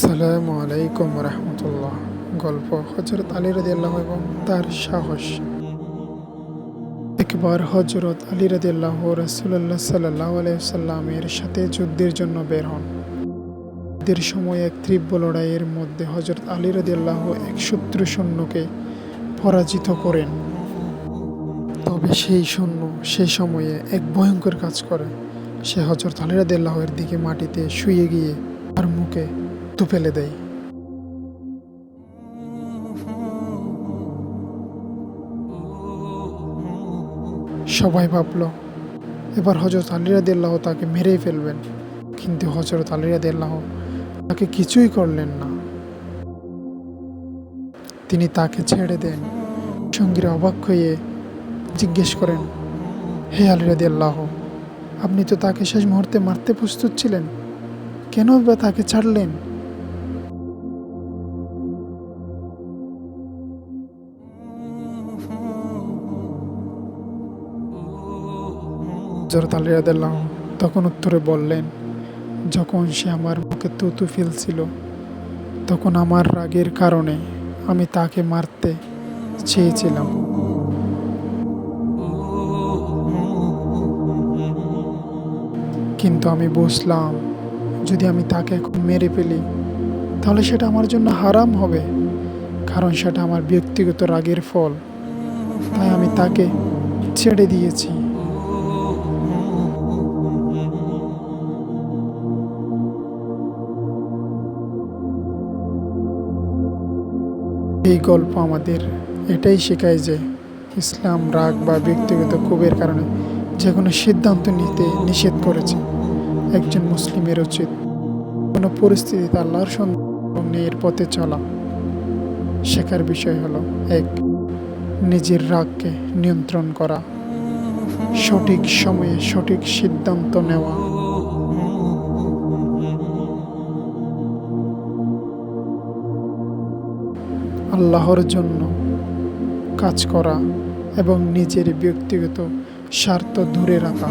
আসসালামু আলাইকুম রহমতুল্লাহ। গল্প হজরত আলী রাদিয়াল্লাহ এবং তার সাহস। একবার হজরত আলী রাদিয়াল্লাহ রসুল্লাহ সাল্লাহ আলাইসাল্লামের সাথে যুদ্ধের জন্য বের হন। যুদ্ধের সময় এক তীব্র লড়াইয়ের মধ্যে হজরত আলী রাদিয়াল্লাহ এক শত্রু সৈন্যকে পরাজিত করেন। তবে সেই সৈন্য সেই সময়ে এক ভয়ঙ্কর কাজ করে। সে হজরত আলী রাদিয়াল্লাহের দিকে মাটিতে শুয়ে গিয়ে তার মুখে তু ফেলে দেয়। সবাই ভাবল, এবার হজরত আলী রাদিয়াল্লাহ তাকে মেরেই ফেলবেন। কিন্তু হজরত আলী রাদিয়াল্লাহ তাকে কিছুই করলেন না। তিনি তাকে ছেড়ে দেন। সঙ্গীরা অবাক হয়ে জিজ্ঞেস করেন, হে আলী রাদিয়াল্লাহ, আপনি তো তাকে শেষ মুহূর্তে মারতে প্রস্তুত ছিলেন। কেন বা তাকে ছাড়লেন? হজরত আলী রাদিয়াল্লাহু তখন উত্তরে বললেন, যখন সে আমার মুখে তুতু ফেলছিল, তখন আমার রাগের কারণে আমি তাকে মারতে চেয়েছিলাম। কিন্তু আমি বুঝলাম, যদি আমি তাকে এখন মেরে ফেলি, তাহলে সেটা আমার জন্য হারাম হবে, কারণ সেটা আমার ব্যক্তিগত রাগের ফল। তাই আমি তাকে ছেড়ে দিয়েছি। এই গল্প আমাদের এটাই শেখায় যে ইসলাম রাগ বা ব্যক্তিগত ক্ষোভের কারণে যে কোনো সিদ্ধান্ত নিতে নিষেধ করেছে একজন মুসলিমের উচিত। কোনো পরিস্থিতিতে আল্লাহর সন্ধানের পথে চলা। শেখার বিষয় হলো এক, নিজের রাগকে নিয়ন্ত্রণ করা। সঠিক সময়ে সঠিক সিদ্ধান্ত নেওয়া। আল্লাহর জন্য কাজ করা এবং নিজের ব্যক্তিগত স্বার্থ দূরে রাখা।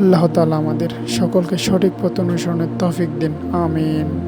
আল্লাহ তালা আমাদের সকলকে সঠিক পথ অনুসরণের তফিক দিন। আমিন।